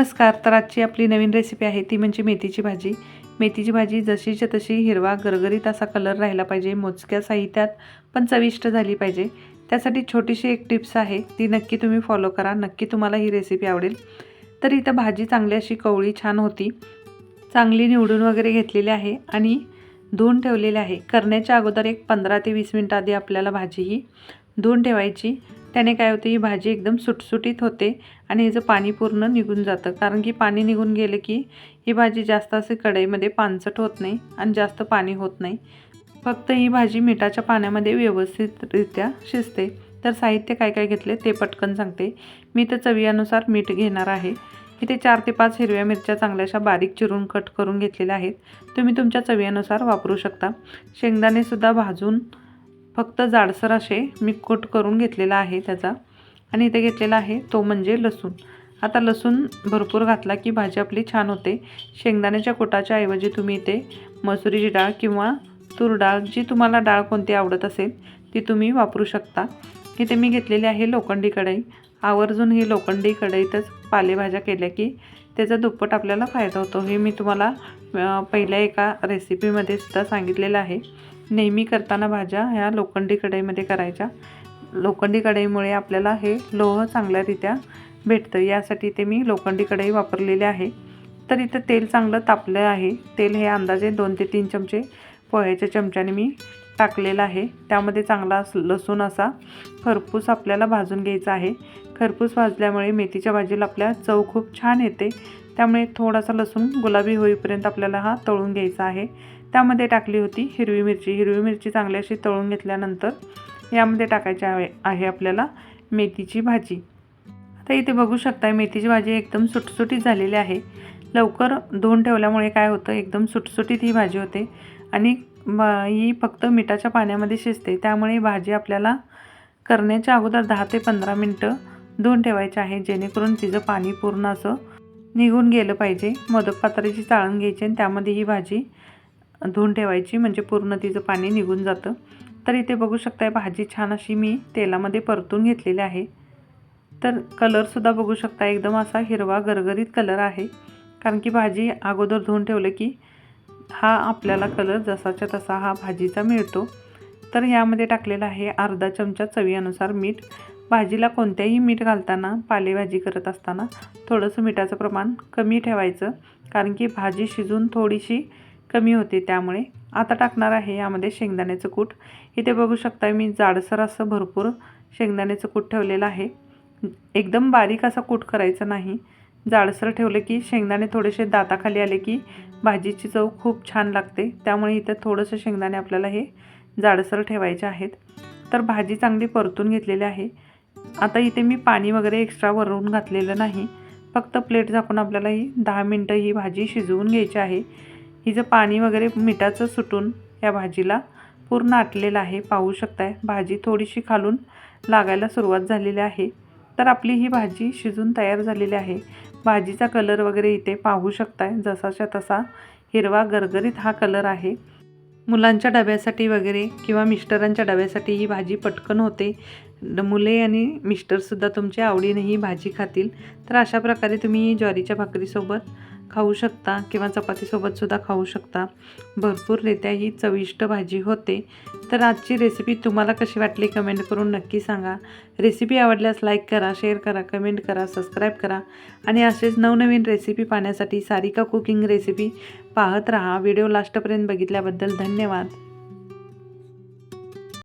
नमस्कार तर आजची आपली नवीन रेसिपी आहे ती म्हणजे मेथीची भाजी. मेथीची भाजी जशीच्या तशी हिरवा गरगरीत असा कलर राहिला पाहिजे मोजक्या साहित्यात पण चविष्ट झाली पाहिजे. त्यासाठी छोटीशी एक टिप्स आहे ती नक्की तुम्ही फॉलो करा नक्की तुम्हाला ही रेसिपी आवडेल. तर इथं भाजी चांगली अशी कवळी छान होती. चांगली निवडून वगैरे घेतलेली आहे आणि धुवून ठेवलेली आहे. करण्याच्या अगोदर एक पंधरा ते वीस मिनटं आधी आपल्याला भाजी ही धुवून ठेवायची. त्याने काय होतं ही भाजी एकदम सुटसुटीत होते आणि हिचं पाणी पूर्ण निघून जातं. कारण की पाणी निघून गेलं की ही भाजी जास्त असे कढईमध्ये पानसट होत नाही आणि जास्त पाणी होत नाही. फक्त ही भाजी मिठाच्या पाण्यामध्ये व्यवस्थितरित्या शिजते. तर साहित्य काय काय घेतले ते पटकन सांगते. मी तर चवीनुसार मीठ घेणार आहे. इथे चार ते पाच हिरव्या मिरच्या चांगल्याशा बारीक चिरून कट करून घेतलेल्या आहेत. तुम्ही तुमच्या चवीनुसार वापरू शकता. शेंगदाणेसुद्धा भाजून फक्त जाडसर असे मी कट करून घेतलेला आहे त्याचा. आणि इथे घेतलेला आहे तो म्हणजे लसूण. आता लसूण भरपूर घातला की भाजी आपली छान होते. शेंगदाण्याच्या कुटाच्या ऐवजी तुम्ही इथे मसुरीची डाळ किंवा तूर डाळ जी तुम्हाला डाळ कोणती आवडत असेल ती तुम्ही वापरू शकता. इथे मी घेतलेली आहे लोखंडी कढई. आवर्जून ही लोखंडी कढईतच पालेभाज्या केल्या की त्याचा दुप्पट आपल्याला फायदा होतो. हे मी तुम्हाला पहिल्या एका रेसिपीमध्ये सुद्धा सांगितलेलं आहे. नेहमी करताना भाज्या ह्या लोखंडी कढईमध्ये करायच्या. लोखंडी कढईमुळे आपल्याला हे लोह चांगल्यारित्या भेटतं. यासाठी ते मी लोखंडी कढई वापरलेली आहे. तर इथं तेल चांगलं तापलं आहे. तेल हे अंदाजे दोन ते तीन चमचे पोह्याच्या चमच्याने मी टाकलेलं आहे. त्यामध्ये चांगला अस- लसूण असा खरपूस आपल्याला भाजून घ्यायचा आहे. खरपूस भाजल्यामुळे मेथीच्या भाजीला आपल्या चव खूप छान येते. त्यामुळे थोडासा लसूण गुलाबी होईपर्यंत आपल्याला हा तळून घ्यायचा आहे. त्यामध्ये टाकली होती हिरवी मिरची. हिरवी मिरची चांगली अशी तळून घेतल्यानंतर यामध्ये टाकायची आहे आहे आपल्याला मेथीची भाजी. आता इथे बघू शकता मेथीची भाजी एकदम सुटसुटीत झालेली आहे. लवकर धुवून ठेवल्यामुळे काय होतं एकदम सुटसुटीत ही भाजी होते आणि ही फक्त मिठाच्या पाण्यामध्ये शिजते. त्यामुळे भाजी आपल्याला करण्याच्या अगोदर दहा ते पंधरा मिनटं धुवून ठेवायची आहे जेणेकरून तिचं पाणी पूर्ण असं निघून गेलं पाहिजे. मोदक पात्राची चाळण घ्यायची आणि त्यामध्ये ही भाजी धुवून ठेवायची. म्हणजे पूर्ण तिचं पाणी निघून जातं. तर इथे बघू शकताय भाजी छान अशी मी तेलामध्ये परतून घेतलेली आहे. तर कलरसुद्धा बघू शकता एकदम असा हिरवा गरगरीत कलर आहे. कारण की भाजी अगोदर धुवून ठेवलं की हा आपल्याला कलर जसाच्या तसा हा भाजीचा मिळतो. तर यामध्ये टाकलेला आहे अर्धा चमचा चवीनुसार मीठ. भाजीला कोणत्याही मीठ घालताना पालेभाजी करत असताना थोडंसं मिठाचं प्रमाण कमी ठेवायचं कारण की भाजी शिजून थोडीशी कमी होते त्यामुळे आता टाकणार आहे यामध्ये शेंगदाण्याचं कूट. इथे बघू शकता मी जाडसर असं भरपूर शेंगदाण्याचं कूट ठेवलेलं आहे. एकदम बारीक असा कूट करायचा नाही. जाडसर ठेवलं की शेंगदाणे थोडेसे दाताखाली आले की भाजीची चव खूप छान लागते. त्यामुळे इथं थोडंसं शेंगदाणे आपल्याला हे जाडसर ठेवायचे आहेत. तर भाजी चांगली परतून घेतलेली आहे. आता इथे मी पाणी वगैरे एक्स्ट्रा वरून घातलेलं नाही. फक्त प्लेट झाकून आपल्याला ही दहा मिनटं ही भाजी शिजवून घ्यायची आहे. हिचं पाणी वगैरे मिठाचं सुटून या भाजीला पूर्ण आटलेलं आहे. पाहू शकताय भाजी थोडीशी खालून लागायला सुरुवात झालेली आहे. तर आपली ही भाजी शिजून तयार झालेली आहे. भाजीचा कलर वगैरे इथे पाहू शकताय जसाच्या तसा हिरवा गरगरीत हा कलर आहे. मुलांच्या डब्यासाठी वगैरे किंवा मिस्टरांच्या डब्यासाठी ही भाजी पटकन होते. मुले आणि मिस्टरसुद्धा तुमच्या आवडीने ही भाजी खातील. तर अशा प्रकारे तुम्ही ही ज्वारीच्या भाकरीसोबत खाऊ शकता किंवा चपातीसोबतसुद्धा खाऊ शकता. भरपूररित्या ही चविष्ट भाजी होते. तर आजची रेसिपी तुम्हाला कशी वाटली कमेंट करून नक्की सांगा. रेसिपी आवडल्यास लाईक करा शेअर करा कमेंट करा सबस्क्राईब करा. आणि असेच नवनवीन रेसिपी पाहण्यासाठी सारिका कुकिंग रेसिपी पाहत राहा. व्हिडिओ लास्टपर्यंत बघितल्याबद्दल धन्यवाद.